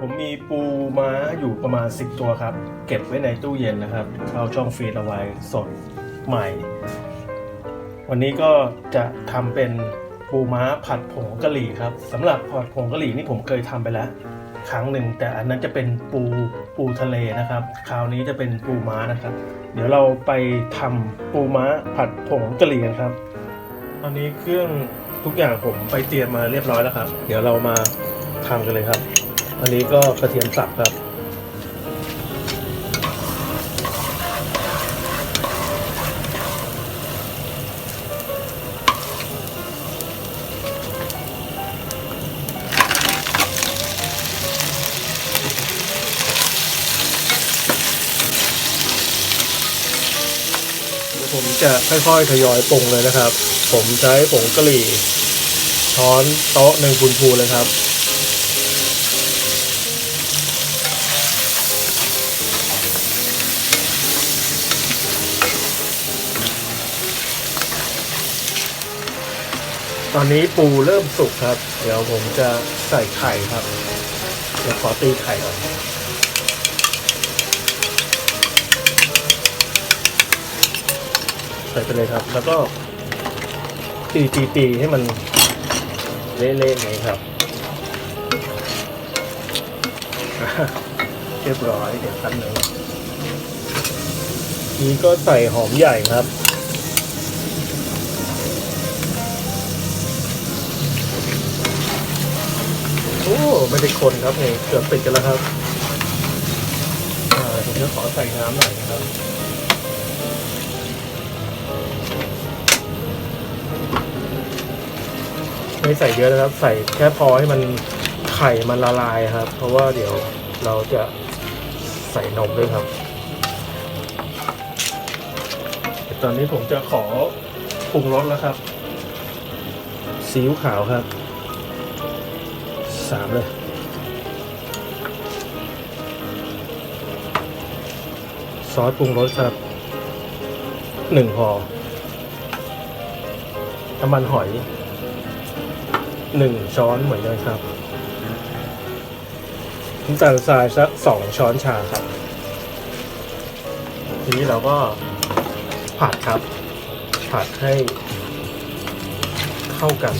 ผมมีปูม้าอยู่ประมาณ 10 ตัวครับ เก็บไว้ในตู้เย็นนะครับเข้าช่องฟรีดเอาไว้สดใหม่ วันนี้ก็จะทำเป็นปูม้าผัดผงกะหรี่ครับสำหรับผัดผงกะหรี่นี่ผมเคยทำไปแล้ว ครั้งหนึ่งแต่อันนั้นจะเป็นปูปูทะเลนะครับ คราวนี้จะเป็นปูม้านะครับ เดี๋ยวเราไปทำปูม้าผัดผงกะหรี่กันครับ ตอนนี้เครื่องทุกอย่างผมไปเตรียมมาเรียบร้อยแล้วครับ เดี๋ยวเรามาทำกันเลยครับ อันนี้ก็กระเทียมสับครับ ผมจะค่อยๆทยอยปรุงเลยนะครับ ผมใช้ผงกะหรี่ช้อนโต๊ะหนึ่งพูนพูเลยครับตอนนี้ปูเริ่มสุกครับ เดี๋ยวผมจะใส่ไข่ครับ เดี๋ยวขอตีไข่ก่อน ใส่ไปเลยครับ แล้วก็ตีตีตีให้มันเละๆอย่างนี้ครับ เรียบร้อยเดี๋ยวคั้นหนึ่งนี้ก็ใส่หอมใหญ่ครับโอ้ไม่ได้คนครับเนี่ยเกือบปิดกันแล้วครับ อ่าผมจะขอใส่น้ำหน่อยนะครับ ไม่ใส่เยอะนะครับ ใส่แค่พอให้มันไข่มันละลายครับ เพราะว่าเดี๋ยวเราจะใส่นมด้วยครับตอนนี้ผมจะขอปรุงรสแล้วครับซีอิ๊วขาวครับสามเลยซอสปรุงรสครับหนึ่งห่อน้ำมันหอย หนึ่งช้อนเหมือนกันครับน้ำตาลทรายสักสองช้อนชาครับ ทีนี้เราก็ผัดครับ ผัดให้เข้ากัน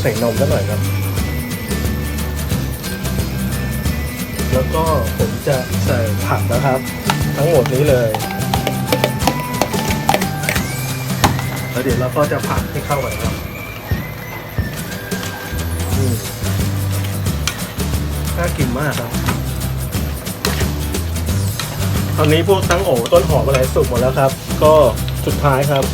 ใส่นมกันหน่อยครับ แล้วก็ผมจะใส่ผักนะครับ ทั้งหมดนี้เลย แล้วเดี๋ยวเราก็จะผัดให้เข้ากันครับน่ากินมากครับ ตอนนี้พวกทั้งโอต้นหอมอะไรสุกหมดแล้วครับ ก็สุดท้ายครับ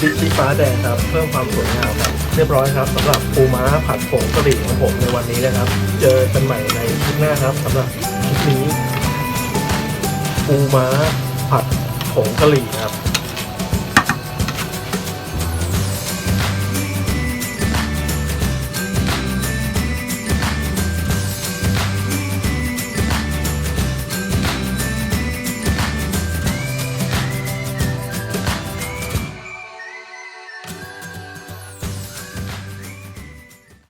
พริกชี้ฟ้าแดงครับ เพิ่มความสวยงามครับ เรียบร้อยครับสำหรับปูม้าผัดผงกะหรี่ของผมในวันนี้นะครับ เจอกันใหม่ในคลิปหน้าครับสำหรับคลิปนี้ปูม้าผัดผงกะหรี่ครับ